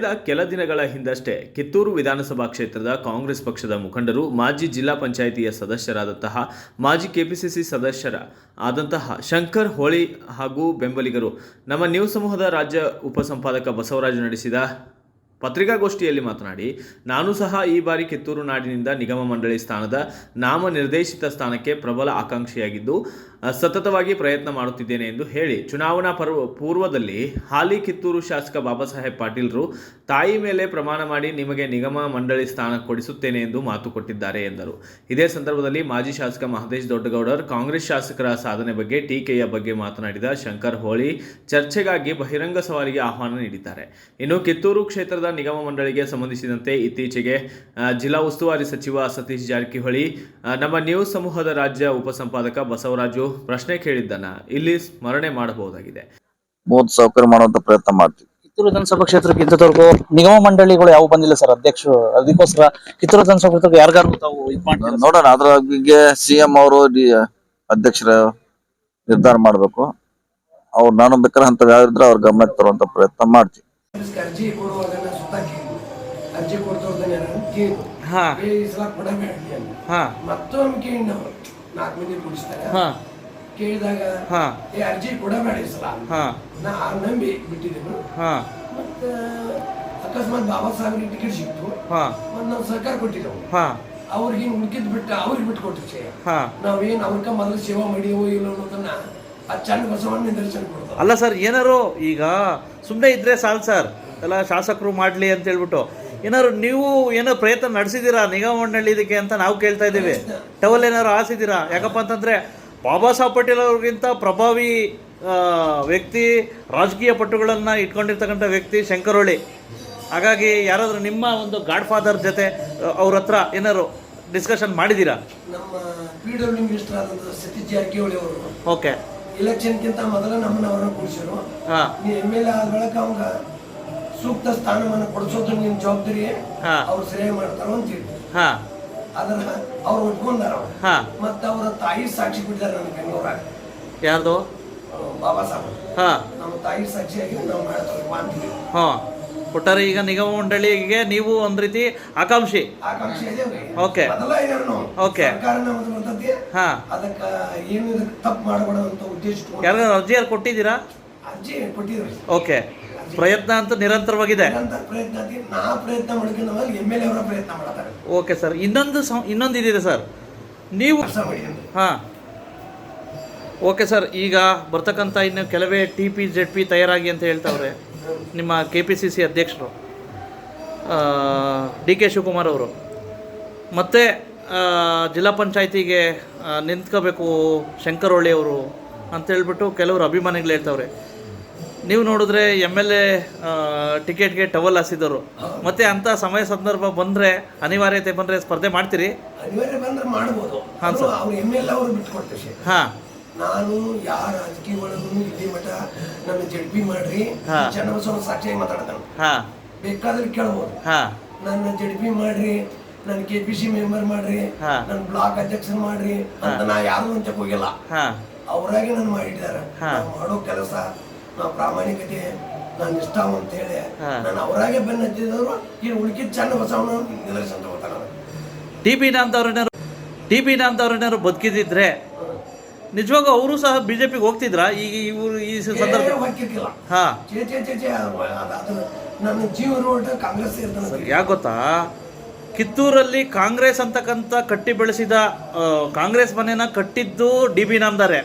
ಕಳೆದ ಕೆಲ ದಿನಗಳ ಹಿಂದಷ್ಟೇ ಕಿತ್ತೂರು ವಿಧಾನಸಭಾ ಕ್ಷೇತ್ರದ ಕಾಂಗ್ರೆಸ್ ಪಕ್ಷದ ಮುಖಂಡರು ಮಾಜಿ ಜಿಲ್ಲಾ ಪಂಚಾಯಿತಿಯ ಸದಸ್ಯರಾದಂತಹ ಮಾಜಿ ಕೆಪಿಸಿಸಿ ಸದಸ್ಯರ ಆದಂತಹ ಶಂಕರ್ ಹೋಳಿ ಹಾಗೂ ಬೆಂಬಲಿಗರು ನಮ್ಮ ನ್ಯೂಸ್ ಸಮೂಹದ ರಾಜ್ಯ ಉಪಸಂಪಾದಕ ಬಸವರಾಜ್ ನಡೆಸಿದ ಪತ್ರಿಕಾಗೋಷ್ಠಿಯಲ್ಲಿ ಮಾತನಾಡಿ, ನಾನು ಸಹ ಈ ಬಾರಿ ಕಿತ್ತೂರು ನಾಡಿನಿಂದ ನಿಗಮ ಮಂಡಳಿ ಸ್ಥಾನದ ನಾಮನಿರ್ದೇಶಿತ ಸ್ಥಾನಕ್ಕೆ ಪ್ರಬಲ ಆಕಾಂಕ್ಷಿಯಾಗಿದ್ದು ಸತತವಾಗಿ ಪ್ರಯತ್ನ ಮಾಡುತ್ತಿದ್ದೇನೆ ಎಂದು ಹೇಳಿ ಚುನಾವಣಾ ಪರ್ವ, ಪೂರ್ವದಲ್ಲಿ ಹಾಲಿ ಕಿತ್ತೂರು ಶಾಸಕ ಬಾಬಾ ಸಾಹೇಬ್ ಪಾಟೀಲ್ರು ತಾಯಿ ಮೇಲೆ ಪ್ರಮಾಣ ಮಾಡಿ ನಿಮಗೆ ನಿಗಮ ಮಂಡಳಿ ಸ್ಥಾನ ಕೊಡಿಸುತ್ತೇನೆ ಎಂದು ಮಾತು ಕೊಟ್ಟಿದ್ದಾರೆ ಎಂದರು. ಇದೇ ಸಂದರ್ಭದಲ್ಲಿ ಮಾಜಿ ಶಾಸಕ ಮಹದೇಶ್ ದೊಡ್ಡಗೌಡರ್, ಕಾಂಗ್ರೆಸ್ ಶಾಸಕರ ಸಾಧನೆ ಬಗ್ಗೆ ಟೀಕೆಯ ಬಗ್ಗೆ ಮಾತನಾಡಿದ ಶಂಕರ್ ಹೋಳಿ ಚರ್ಚೆಗಾಗಿ ಬಹಿರಂಗ ಸವಾಲಿಗೆ ಆಹ್ವಾನ ನೀಡಿದ್ದಾರೆ. ಇನ್ನು ಕಿತ್ತೂರು ಕ್ಷೇತ್ರದ ನಿಗಮ ಮಂಡಳಿಗೆ ಸಂಬಂಧಿಸಿದಂತೆ ಇತ್ತೀಚೆಗೆ ಜಿಲ್ಲಾ ಉಸ್ತುವಾರಿ ಸಚಿವ ಸತೀಶ್ ಜಾರಕಿಹೊಳಿ ನಮ್ಮ ನ್ಯೂಸ್ ಸಮೂಹದ ರಾಜ್ಯ ಉಪಸಂಪಾದಕ ಬಸವರಾಜು ಪ್ರಶ್ನೆ ಕೇಳಿದ್ದನ್ನ ಇಲ್ಲಿ ಸ್ಮರಣೆ ಮಾಡಬಹುದಾಗಿದೆ. ಮೂವತ್ತು ಸೌಕರ್ಯ ಮಾಡುವಂತ ಪ್ರಯತ್ನ ಮಾಡ್ತೀವಿ. ಕಿತ್ತೂರು ವಿಧಾನಸಭಾ ಕ್ಷೇತ್ರಕ್ಕೆ ಇಂಥವ್ರಿಗೂ ನಿಗಮ ಮಂಡಳಿಗಳು ಯಾವ ಬಂದಿಲ್ಲ ಸರ್ ಅಧ್ಯಕ್ಷರು ಅದಕ್ಕೋಸ್ಕರ ಕಿತ್ತೂರು ವಿಧಾನಸಭಾ ಕ್ಷೇತ್ರಕ್ಕೆ ಯಾರಿಗಾರು ತಾವು ಇದು ಮಾಡ್ತೀರಾ? ನೋಡೋಣ ಅದ್ರ ಬಗ್ಗೆ ಸಿಎಂ ಅವರು ಅಧ್ಯಕ್ಷರ ನಿರ್ಧಾರ ಮಾಡ್ಬೇಕು. ಅವ್ರು ನಾನು ಬೇಕಾದ್ರೆ ಅಂತ ಯಾರಿದ್ರೆ ಅವ್ರ ಗಮನಕ್ಕೆ ತರುವಂತ ಪ್ರಯತ್ನ ಮಾಡ್ತೀವಿ. ಅರ್ಜಿ ಅರ್ಜಿ ಹಾ. ಏ ಈ ಸಲ ಕೊಡಬೇಡಿ ಅಂತ. ಹಾ. ಮತ್ತೊಮ್ಮೆ ಕೇಳಿ ನಾವು. ನಾಲ್ಕು ಮಂದಿ ಕುಡಿಸ್ತಾರೆ. ಹಾ. ಕೇಳಿದಾಗ ಹಾ. ಏ ಅರ್ಜಿ ಕೊಡಬೇಡ ಈ ಸಲ ನಾ ನಂಬಿ ಬಿಟ್ಟಿದ್ದೇನು. ಮತ್ತೆ ಅಕಸ್ಮಾತ್ ಬಾಬಾ ಸಾಹೇಬ್ರಿಗೆ ಟಿಕೆಟ್ ಸಿಕ್ತು. ಹಾ. ಮತ್ತೆ ನಾವು ಸರ್ಕಾರ ಕೊಟ್ಟಿದ್ದೆವು. ಅವ್ರಿಗೆ ಹಿಂಗೆ ಉಳ್ಕಿದ್ ಬಿಟ್ಟು ಅವ್ರಿಗೆ ಬಿಟ್ಟು ಕೊಟ್ಟಿವಿ ಹಾ. ನಾವೇನು ಅವ್ರಕ ಮೊದಲು ಸೇವಾ ಮಾಡಿಯವೋ ಇಲ್ಲ ಅನ್ನೋದನ್ನ ಆ ಚಂದ ಬಸವಣ್ಣ ನಿದರ್ಶನ ಕೊಡ್ತಾರೆ ಅಲ್ಲ ಸರ್ ಏನಾರು ಈಗ ಸುಮ್ಮನೆ ಇದ್ರೆ ಸಾಲ್ ಸರ್. ಎಲ್ಲ ಶಾಸಕರು ಮಾಡಲಿ ಅಂತ ಹೇಳ್ಬಿಟ್ಟು. ಏನಾದ್ರು ನೀವು ಏನೋ ಪ್ರಯತ್ನ ನಡೆಸಿದ್ದೀರಾ ನಿಗಮ ಮಂಡಳಿ ಇದಕ್ಕೆ ಅಂತ ನಾವು ಕೇಳ್ತಾ ಇದ್ದೀವಿ. ಟವಲ್ ಏನಾದ್ರು ಹಾಸಿದ್ದೀರಾ? ಯಾಕಪ್ಪ ಅಂತಂದ್ರೆ ಬಾಬಾ ಸಾಹೇಬ್ ಪಟೇಲ್ ಅವ್ರಿಗಿಂತ ಪ್ರಭಾವಿ ವ್ಯಕ್ತಿ ರಾಜಕೀಯ ಪಟ್ಟುಗಳನ್ನು ಇಟ್ಕೊಂಡಿರ್ತಕ್ಕಂಥ ವ್ಯಕ್ತಿ ಶಂಕರೋಳಿ ಹಾಗಾಗಿ ಯಾರಾದರೂ ನಿಮ್ಮ ಒಂದು ಗಾಡ್ ಫಾದರ್ ಜೊತೆ ಅವ್ರ ಹತ್ರ ಏನಾದ್ರು ಡಿಸ್ಕಷನ್ ಮಾಡಿದ್ದೀರಾ? ನಮ್ಮ ಪಿ ಡಬ್ಲ್ಯೂ ಮಿನಿಸ್ಟರ್ ಆದಂತಹ ಸತೀಶ್ ಜಾರಕಿಹೊಳಿ ಅವರು ಓಕೆ ಇಲೆಕ್ಷನ್ಗಿಂತ ಮೊದಲ ನಮ್ಮನ್ನ ಅವರನ್ನು ಕೂಡಿಸಿರು ಹಾಂ. ನೀ ಎಂ ಎಲ್ ಎ ಆದ ಬಳಿಕ ಅವಂಗ ಸೂಕ್ತ ಸ್ಥಾನವನ್ನು ಕೊಡಿಸೋದು ನಿಮ್ಮ ಜವಾಬ್ದಾರಿ ಹಾಂ. ಅವ್ರು ಸರಿಯಾಗಿ ಮಾಡ್ತಾರೋ ಅಂತ ಹೇಳಿ ಹಾಂ. ಅದನ್ನ ಅವ್ರು ಒಪ್ಕೊಂಡಾರ ಅವ್ರು. ಹಾಂ. ಮತ್ತೆ ಅವರ ತಾಯಿ ಸಾಕ್ಷಿ ಬಿಟ್ಟಿದ್ದಾರೆ ನನ್ನ ಬೆಂಗಳೂರಾಗ. ಯಾರ್ದು? ಬಾಬಾ ಸಾಹೇಬ್. ಹಾಂ. ನಮ್ಮ ತಾಯಿ ಸಾಕ್ಷಿಯಾಗಿ ನಾವು ಮಾಡ್ತೀವಿ ಮಾಡ್ತೀವಿ ಹಾಂ. ಒಟ್ಟಾರೆ ಈಗ ನಿಗಮ ಮಂಡಳಿಗೆ ನೀವು ಒಂದ್ ರೀತಿ ಆಕಾಂಕ್ಷಿ. ಆಕಾಂಕ್ಷೆ ಓಕೆ. ಓಕೆ. ನಾವು. ಸರ್ಕಾರ ಹಾ. ಅದಕ್ಕ ಏನು ತಪ್ಪು ಮಾಡಬಾರ್ದು ಅಂತ ಉದ್ದೇಶ ಯಾರಿಗಾರು ಅರ್ಜಿ ಯಾರು ಕೊಟ್ಟಿದ್ದೀರಾ? ಅರ್ಜಿ ಕೊಟ್ಟಿದ್ರಿ ಓಕೆ. ಪ್ರಯತ್ನ ಅಂತೂ ನಿರಂತರವಾಗಿದೆ. ನಿರಂತರ ಪ್ರಯತ್ನ ಐತಿ ನಾ ಪ್ರಯತ್ನ ಮಾಡ್ಕೊಂಡು ಎಂ ಎಲ್ ಎ ಅವರ ಪ್ರಯತ್ನ ಮಾಡ್ತಾರೆ. ಓಕೆ ಸರ್ ಇನ್ನೊಂದು ಸಂ- ಇನ್ನೊಂದು ಇದಿದೆ ಸರ್. ನೀವು ಕೆಲಸ ಮಾಡಿದ್ರಿ ಹಾಂ. ಓಕೆ ಸರ್ ಈಗ ಬರ್ತಕ್ಕಂಥ ಇನ್ನು ಕೆಲವೇ ಟಿ ಪಿ ಜೆಡ್ ಪಿ ತಯಾರಾಗಿ ಅಂತ ಹೇಳ್ತಾವ್ರೆ ನಿಮ್ಮ ಕೆ ಪಿ ಸಿ ಸಿ ಅಧ್ಯಕ್ಷರು ಡಿ ಕೆ ಶಿವಕುಮಾರ್ ಅವರು. ಮತ್ತೆ ಜಿಲ್ಲಾ ಪಂಚಾಯತಿಗೆ ನಿಂತ್ಕೋಬೇಕು ಶಂಕರೊಳ್ಳಿ ಅವರು ಅಂತ ಹೇಳ್ಬಿಟ್ಟು ಕೆಲವರು ಅಭಿಮಾನಿಗಳು ಹೇಳ್ತಾವ್ರೆ. ನೀವು ನೋಡಿದ್ರೆ ಎಂ ಎಲ್ ಎ ಟಿಕೆಟ್ಗೆ ಟವಲ್ ಹಾಸಿದವರು. ಮತ್ತೆ ಅಂತ ಸಮಯ ಸಂದರ್ಭ ಬಂದ್ರೆ ಅನಿವಾರ್ಯತೆ ಬಂದ್ರೆ ಸ್ಪರ್ಧೆ ಮಾಡ್ತೀರಿ? ಅನಿವಾರ್ಯ ಬಂದ್ರೆ ಮಾಡ್ಬೋದು. ಹಾಂ, ಸರ್. ಅವ್ರು ಎಂ ಎಲ್ ಅವರು ಬಿಟ್ಟು ಕೊಡ್ತೇವೆ ಹಾಂ. ನಾನು ಯಾರ ರಾಜಕೀಯ ಒಳಗೂ ಇಲ್ಲಿ ಮಠ ನನ್ನ ಜಡ್ಪಿ ಮಾಡ್ರಿ. ಹಾ. ಚನ್ನಬಸವ ಸಾಕ್ಷಿಯಾಗಿ ಮಾತಾಡ್ತಾನೆ ಹಾಂ. ಬೇಕಾದ್ರೆ ಕೇಳ್ಬೋದು. ಹಾಂ. ನನ್ನ ಜಡ್ಪಿ ಮಾಡ್ರಿ ನನ್ನ ಕೆ ಪಿ ಸಿ ಮೆಂಬರ್ ಮಾಡ್ರಿ. ನನ್ನ ಬ್ಲಾಕ್ ಅಧ್ಯಕ್ಷರು ಮಾಡ್ರಿ ಅಂತ ನಾ ಯಾರು ಅಂತ ಹೋಗಿಲ್ಲ. ಹಾಂ. ಅವರಾಗೆ ನಾನು ಮಾಡಿದ್ದಾರೆ. ಮಾಡೋ ಕೆಲಸ ನಾವು ಪ್ರಾಮಾಣಿಕತೆ ನಾನು ಇಷ್ಟ ಅಂತ ಹೇಳಿ. ನಾನು ಅವರಾಗೆ ಬೆನ್ನ ಈ ಉಳ್ಕಿದ ಚನ್ನ ಬಸವಣ್ಣ ನಿದರ್ಶನ ತಗೋತಾರ ಟಿ ಬಿ ಅಂತವ್ರನ್ನಾರು ಟಿ ಪಿ ಅಂತವ್ರನ್ನಾರು ಬದುಕಿದಿದ್ರೆ ನಿಜವಾಗೂ ಅವರು ಸಹ ಬಿಜೆಪಿಗೆ ಹೋಗ್ತಿದ್ರ? ಈಗ ಇವರು ಈ ಸಂದರ್ಭ ಹಾಂ. ಚೇ ಚೇ ಚೇ ಚೇ ಅದು ನನ್ನ ಜೀವ ರೋಡ್ ಕಾಂಗ್ರೆಸ್ ಇರ್ತಾನೆ ಯಾಕೆ ಗೊತ್ತಾ? ಕಿತ್ತೂರಲ್ಲಿ ಕಾಂಗ್ರೆಸ್ ಅಂತಕ್ಕಂಥ ಕಟ್ಟಿ ಬೆಳೆಸಿದ ಕಾಂಗ್ರೆಸ್ ಮನೆನ ಕಟ್ಟಿದ್ದು ಡಿ ಬಿ ನಾಮ್ದಾರೆ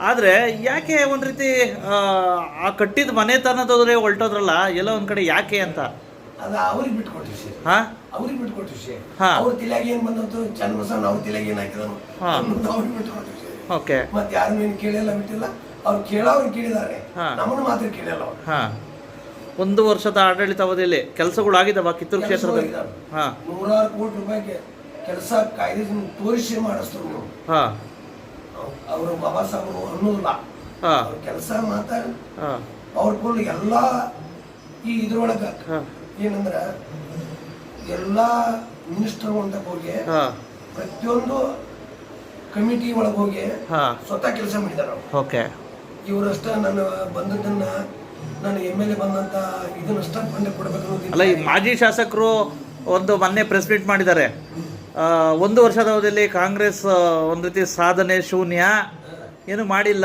ಆದರೆ ಯಾಕೆ ಒಂದು ರೀತಿ ಆ, ಕಟ್ಟಿದ ಮನೆ ಮನೆತನದವ್ರೆ ಹೊಲ್ಟೋದ್ರಲ್ಲ ಎಲ್ಲೋ ಒಂದು ಕಡೆ ಯಾಕೆ ಅಂತ? ಅದು ಅವ್ರಿಗೆ ಬಿಟ್ಕೊಟ್ಟು ವಿಷಯ ಹಾಂ? ಅವ್ರಿಗೆ ಬಿಟ್ಕೊಟ್ಟು ವಿಷಯ ಹಾ. ಅವ್ರ ತಿಲಾಗಿ ಏನು ಬಂದಂತು ಚನ್ನ ಬಸವಣ್ಣ ಅವ್ರ ತಿಲಾಗಿ ಏನು ಹಾಕಿದನು ಹಾ. ಅವ್ರಿಗೆ ಓಕೆ. ಮತ್ತೆ ಯಾರು ಏನು ಕೇಳಿಲ್ಲ ಬಿಟ್ಟಿಲ್ಲ. ಅವ್ರು ಕೇಳೋರು ಕೇಳಿದ್ದಾರೆ. ನಮ್ಮನ್ನು ಮಾತ್ರ ಕೇಳಲ್ಲ ಅವ್ರು. ಹಾಂ. ಒಂದು ವರ್ಷದ ಆಡಳಿತ ಅವಧಿಯಲ್ಲಿ ಕೆಲಸಗಳು ಆಗಿದವ ಕಿತ್ತೂರು ಕ್ಷೇತ್ರದಲ್ಲಿ ಹಾಂ. ನೂರಾರು ಕೋಟಿ ರೂಪಾಯಿಗೆ ಕೆಲಸ ಕಾಯ್ದೆ ತೋರಿಸಿ ಮಾಡಿಸ್ತಾರೆ ಹಾಂ. ಅವರು ಬಾಬಾ ಸಾಹೇಬರು ಅನ್ನೋದಿಲ್ಲ ಕೆಲಸ ಮಾತಾಡ ಹಾಂ. ಪವರ್ಫುಲ್ ಎಲ್ಲ ಈ ಇದ್ರೊಳಗ. ಏನಂದ್ರ ಎಲ್ಲಾ ಮಿನಿಸ್ಟರ್ ಅಂತ ಹೋಗಿ ಹಾಂ. ಪ್ರತಿಯೊಂದು ಕಮಿಟಿ ಒಳಗೆ ಹೋಗಿ ಹಾಂ. ಸ್ವತಃ ಕೆಲಸ ಮಾಡಿದಾರ ಓಕೆ. ಇವರಷ್ಟ ನನ್ನ ಬಂದದನ್ನ ನಾನು ಎಂ ಎಲ್ ಎ ಬಂದಂತ ಇದನ್ನಷ್ಟ ಬಂದೆ ಕೊಡಬೇಕು ಅಲ್ಲ ಈ ಮಾಜಿ ಶಾಸಕರು ಒಂದು ಮೊನ್ನೆ ಪ್ರೆಸ್ ಮೀಟ್ ಮಾಡಿದ್ದಾರೆ. ಒಂದು ವರ್ಷದ ಅವಧಿಯಲ್ಲಿ ಕಾಂಗ್ರೆಸ್ ಒಂದು ರೀತಿ ಸಾಧನೆ ಶೂನ್ಯ. ಏನು ಮಾಡಿಲ್ಲ.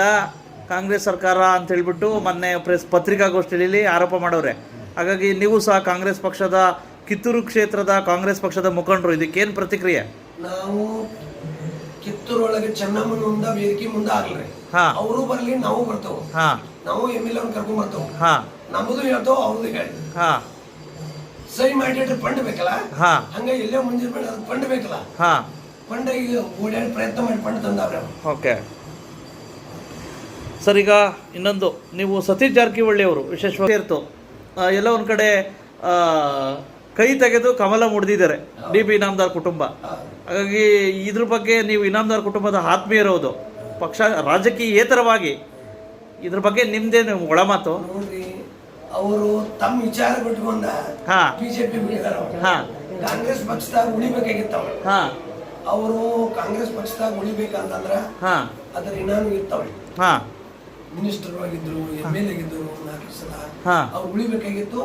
ಕಾಂಗ್ರೆಸ್ ಸರ್ಕಾರ ಅಂತ ಹೇಳ್ಬಿಟ್ಟು ಮೊನ್ನೆ ಪ್ರೆಸ್ ಪತ್ರಿಕಾಗೋಷ್ಠಿಯಲ್ಲಿ ಆರೋಪ ಮಾಡವ್ರೆ ಹಾಗಾಗಿ ನೀವು ಸಹ ಕಾಂಗ್ರೆಸ್ ಪಕ್ಷದ ಕಿತ್ತೂರು ಕ್ಷೇತ್ರದ ಕಾಂಗ್ರೆಸ್ ಪಕ್ಷದ ಮುಖಂಡರು ಇದಕ್ಕೇನು ಪ್ರತಿಕ್ರಿಯೆ? ನಾವು ಕಿತ್ತೂರೊಳಗೆ ಚೆನ್ನಮ್ಮನ ಮುಂದ ವೇದಿಕೆ ಮುಂದೆ ಆಗ್ಲಿ. ಹಾ. ಅವರು ಬರ್ಲಿ ನಾವು ಬರ್ತೇವೆ. ಹಾಂ. ನಾವು ಎಂ ಎಲ್ ಎ ಕರ್ಕೊಂಡ್ ಬರ್ತೇವೆ. ನಮ್ಮದು ಹೇಳ್ತೇವೆ ಅವ್ರದ್ದು ಹೇಳಿ ಸಹಿ ಮಾಡಿಟ್ರೆ ಫಂಡ್ ಬೇಕಲ್ಲ? ಹಾಂ. ಹಂಗ ಎಲ್ಲೇ ಮುಂಜಾನೆ ಬೇಡ ಅದು ಫಂಡ್ ಬೇಕಲ್ಲ? ಹಾಂ. ಫಂಡ್ ಈಗ ಓಡಾಡಿ ಪ್ರಯತ್ನ ಮಾಡಿ ಫಂಡ್ ತಂದವ್ರೆ ಓಕೆ. ಸರ್ ಈಗ ಇನ್ನೊಂದು ನೀವು ಸತೀಶ್ ಜಾರಕಿಹೊಳ್ಳಿ ಅವರು ವಿಶೇಷವಾಗಿ ಇರ್ತು. ಎಲ್ಲ ಒಂದು ಕಡೆ ಕೈ ತೆಗೆದು ಕಮಲ ಮುಡ್ದಿದ್ದಾರೆ ಡಿ ಬಿ ಇನಾಮದಾರ್ ಕುಟುಂಬ. ಹಾಗಾಗಿ ಇದ್ರ ಬಗ್ಗೆ ನೀವು ಇನಾಮದಾರ್ ಕುಟುಂಬದ ಆತ್ಮೀಯರೋದು ಪಕ್ಷ ರಾಜಕೀಯೇತರವಾಗಿ ಇದ್ರ ಬಗ್ಗೆ ನಿಮ್ದೇನು ಒಳಮಾತು ಅವರು ತಮ್ಮ ವಿಚಾರ ಬಿಟ್ಕೊಂಡ ಹಾ. ಬಿಜೆಪಿ ಬಿಟ್ಟಿದಾರ ಹಾ. ಕಾಂಗ್ರೆಸ್ ಪಕ್ಷದಾಗ ಉಳಿಬೇಕಾಗಿತ್ತ ಅವ್ರು. ಅವರು ಕಾಂಗ್ರೆಸ್ ಪಕ್ಷದಾಗ ಉಳಿಬೇಕಂತಂದ್ರ ಹಾಂ. ಅದ್ರ ಇನ್ನೂ ಇರ್ತಾವ. ಹಾಂ. ಮಿನಿಸ್ಟರ್ ಆಗಿದ್ರು ಎಂ ಎಲ್ ಆಗಿದ್ರು ನಾಲ್ಕು ಸಲ. ಹಾ. ಅವ್ರು ಉಳಿಬೇಕಾಗಿತ್ತು.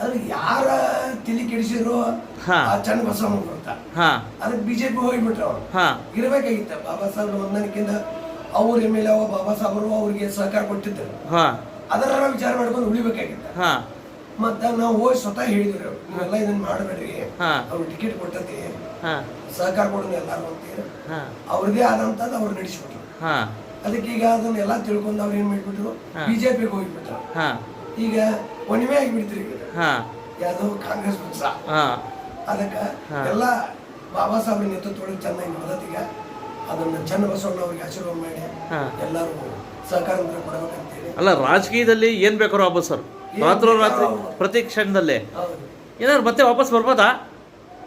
ಅದ್ರ ಯಾರ ತಿಳಿ ಕೆಡಿಸಿದ್ರು ಚಂದ ಬಸವಣ್ಣ ಬರ್ತ ಹಾಂ. ಅದಕ್ಕೆ ಬಿಜೆಪಿ ಹೋಗ್ಬಿಟ್ರ ಅವ್ರು. ಇರ್ಬೇಕಾಗಿತ್ತ. ಬಾಬಾ ಸಾಹೇಬ್ ಹೊಂದಾಣಿಕೆಯಿಂದ ಅವ್ರ ಎಂ ಎಲ್ ಎ ಬಾಬಾ ಸಾಹೇಬರು ಅವ್ರಿಗೆ ಸಹಕಾರ ಕೊಟ್ಟಿದ್ದರು ಹಾಂ. ಅದರ ವಿಚಾರ ಮಾಡ್ಕೊಂಡು ಉಳಿಬೇಕಾಗಿತ್ತು. ಮತ್ತ ನಾವು ಹೋಗಿ ಸ್ವತಃ ಹೇಳಿದ್ರು ನೀವೆಲ್ಲ ಇದನ್ನ ಮಾಡಬೇಡ್ರಿ. ಅವ್ರು ಟಿಕೆಟ್ ಕೊಟ್ಟತಿ ಸಹಕಾರ ಕೊಡೋಣ ಎಲ್ಲಾರು ಅಂತೀರ. ಅವ್ರದೇ ಆದಂತದ್ದು ಅವ್ರು ನಡೆಸ್ಬಿಟ್ರು. ಅದಕ್ಕೆ ಈಗ ಅದನ್ನ ಎಲ್ಲಾ ತಿಳ್ಕೊಂಡು ಅವ್ರು ಏನ್ ಮಾಡ್ಬಿಟ್ರು? ಬಿಜೆಪಿಗೆ ಹೋಗ್ಬಿಟ್ರು. ಈಗ ಒಣಿಮೆ ಆಗಿಬಿಡ್ತೀರಿ ಈಗ. ಯಾವ್ದೋ ಕಾಂಗ್ರೆಸ್ ಪಕ್ಷ. ಅದಕ್ಕ ಎಲ್ಲ ಬಾಬಾ ಸಾಹೇಬ್ರ ನೇತೃತ್ವದೊಳಗೆ ಚೆನ್ನಾಗಿ ನಡೆದೀಗ ಅದನ್ನ ಚನ್ನ ಬಸವಣ್ಣ ಅವ್ರಿಗೆ ಆಶೀರ್ವಾದ ಮಾಡಿ. ಎಲ್ಲರೂ ಸಹಕಾರ ಕೊಡಬೇಕಂತೇಳಿ. ಅಲ್ಲ ರಾಜಕೀಯದಲ್ಲಿ ಏನ್ ಬೇಕಾದ್ರೂ ಆಗ್ಬೋದು ಸರ್. ರಾತ್ರೋರಾತ್ರಿ ಪ್ರತಿ ಕ್ಷಣದಲ್ಲೇ. ಏನಾರು ಏನಾದ್ರು ಮತ್ತೆ ವಾಪಸ್ ಬರ್ಬೋದಾ?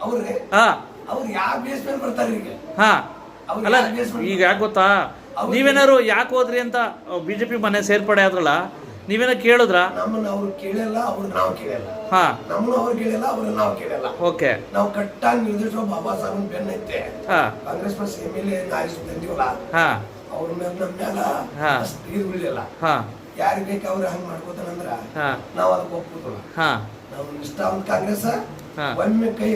ಅವ್ರಿಗೆ? ಹಾ. ಅವ್ರು ಯಾವ ಬೇಸ್ ಮೇಲೆ ಬರ್ತಾರೆ ಈಗ? ಹಾ. ಅಲ್ಲ ಈಗ ಯಾಕೆ ಗೊತ್ತಾ? ನೀವೇನಾದ್ರು ಯಾಕೆ ಹೋದ್ರಿ ಅಂತ ಬಿಜೆಪಿ ಮನೆ ಸೇರ್ಪಡೆ ಆದ್ರಲ್ಲ ನೀವೇನ ಕೇಳಿದ್ರ? ನಮ್ಮನ್ನ ಅವ್ರು ಕೇಳಿಲ್ಲ ಅವ್ರು ನಾವು ಕೇಳಿಲ್ಲ. ಹಾ. ನಮ್ಮನ್ನ ಅವ್ರು ಕೇಳಿಲ್ಲ ಅವ್ರನ್ನ ನಾವು ಕೇಳಿಲ್ಲ. ಓಕೆ. ನಾವು ಕಟ್ಟಾಗಿ ಬಾಬಾ ಸಾಹೇಬ್ ಬೆನ್ನೈತೆ ಹಾ. ಕಾಂಗ್ರೆಸ್ ಎಂ ಎಲ್ ಎ ಆಯ್ಸು ತಂದಿವಲ್ಲ ಹಾ. ಅವ್ರ ಮೇಲೆ ನಮ್ಮ ಮೇಲೆ ಹಾ. ಅಷ್ಟು ಇದು ಹಾ. ಬೇಕು ಅವ್ರು ಹಂಗೆ ಮಾಡ್ಕೋತಾನಂದ್ರ ಹಾ. ನಾವು ಅದಕ್ಕೆ ಒಪ್ಕೋತಲ್ಲ ಹಾ. ನಾವು ನಿಷ್ಠಾವಂತ ಕಾಂಗ್ರೆಸ್ ಹಾ. ಒಮ್ಮೆ ಕೈ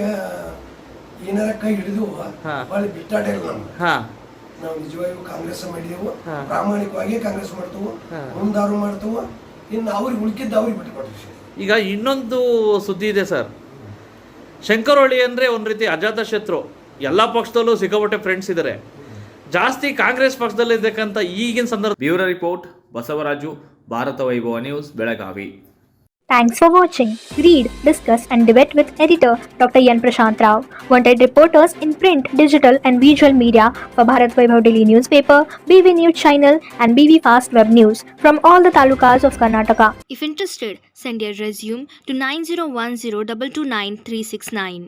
ಏನಾರ ಕೈ ಹಿಡಿದು ಹಾ. ಭಾಳ ಬಿಟ್ಟಾಟ ಇಲ್ಲ ನಮ್ಗೆ. ಹಾ. ನಾವು ನಿಜವಾಗಿಯೂ ಕಾಂಗ್ರೆಸ್ ಮಾಡಿದೆವು ಹಾ. ಪ್ರಾಮಾಣಿಕವಾಗಿ ಕಾಂಗ್ರೆಸ್ ಮಾಡ್ತೇವೆ ಹಾ. ಮುಂದಾರು ಮಾಡ್ತೇವೆ. ಇನ್ನು ಅವ್ರಿಗೆ ಉಳ್ಕಿದ್ದು ಅವ್ರಿಗೆ ಬಿಟ್ಟುಕೊಡ್ತೀವಿ ಈಗ ಇನ್ನೊಂದು ಸುದ್ದಿ ಇದೆ ಸರ್. ಶಂಕರಹೊಳಿ ಅಂದ್ರೆ ಒಂದು ರೀತಿ ಅಜಾತ ಶತ್ರು. ಎಲ್ಲ ಪಕ್ಷದಲ್ಲೂ ಸಿಕ್ಕಾಪಟ್ಟೆ ಫ್ರೆಂಡ್ಸ್ ಇದ್ದಾರೆ ಜಾಸ್ತಿ ಕಾಂಗ್ರೆಸ್ ಪಕ್ಷದಲ್ಲಿ ಇದ್ದಕ್ಕಂಥ ಈಗಿನ ಸಂದರ್ಭ bureau report Basavaraju Bharata Vaibhava news Belagavi Thanks for watching. Read, discuss, and debate with editor Dr. Yan Prashant Rao. Wanted reporters in print, digital, and visual media for Bharat Vaibhav Daily Newspaper, BV News Channel, and BV Fast Web News from all the talukas of Karnataka. If interested, send your resume to 9010 229 369.